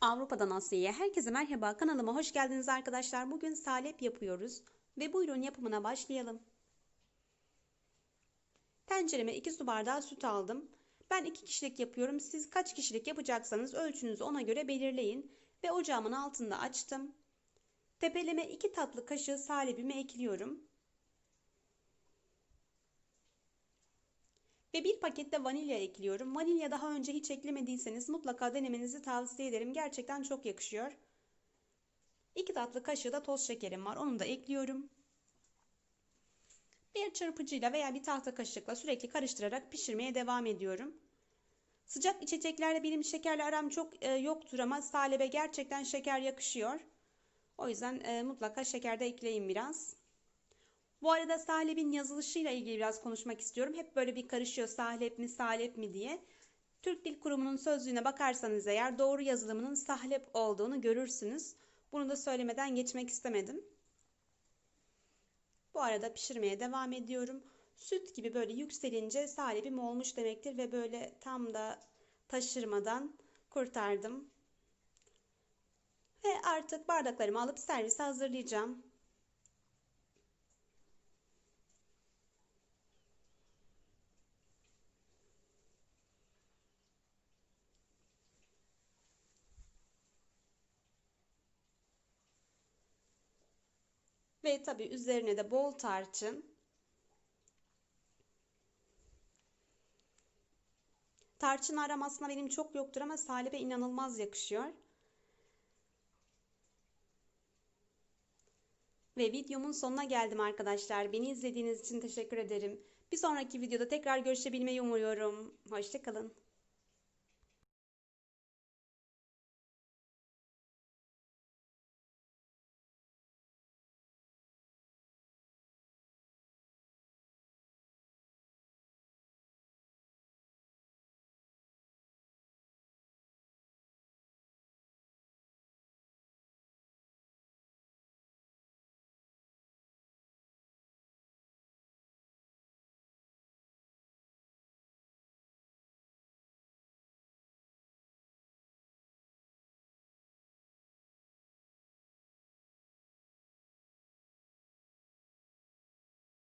Avrupa'dan Asya'ya herkese merhaba. Kanalıma hoş geldiniz arkadaşlar. Bugün salep yapıyoruz ve buyurun yapımına başlayalım. Tencereme 2 su bardağı süt aldım. Ben 2 kişilik yapıyorum. Siz kaç kişilik yapacaksanız ölçünüzü ona göre belirleyin ve ocağımın altında açtım. Tepeleme 2 tatlı kaşığı salebimi ekliyorum. Ve bir paket de vanilya ekliyorum. Vanilya daha önce hiç eklemediyseniz mutlaka denemenizi tavsiye ederim. Gerçekten çok yakışıyor. 2 tatlı kaşığı da toz şekerim var. Onu da ekliyorum. Bir çırpıcıyla veya bir tahta kaşıkla sürekli karıştırarak pişirmeye devam ediyorum. Sıcak içeceklerle benim şekerle aram çok e, yoktur ama salebe gerçekten şeker yakışıyor. O yüzden e, mutlaka şeker de ekleyin biraz. Bu arada salebin yazılışıyla ilgili biraz konuşmak istiyorum. Hep böyle bir karışıyor sahlep mi salep mi diye. Türk Dil Kurumu'nun sözlüğüne bakarsanız eğer doğru yazılımının sahlep olduğunu görürsünüz. Bunu da söylemeden geçmek istemedim. Bu arada pişirmeye devam ediyorum. Süt gibi böyle yükselince salebim olmuş demektir ve böyle tam da taşırmadan kurtardım. Ve artık bardaklarımı alıp servise hazırlayacağım. Ve tabii üzerine de bol tarçın. Tarçın aram aslında benim çok yoktur ama salebe inanılmaz yakışıyor. Ve videomun sonuna geldim arkadaşlar. Beni izlediğiniz için teşekkür ederim. Bir sonraki videoda tekrar görüşebilmeyi umuyorum. Hoşçakalın.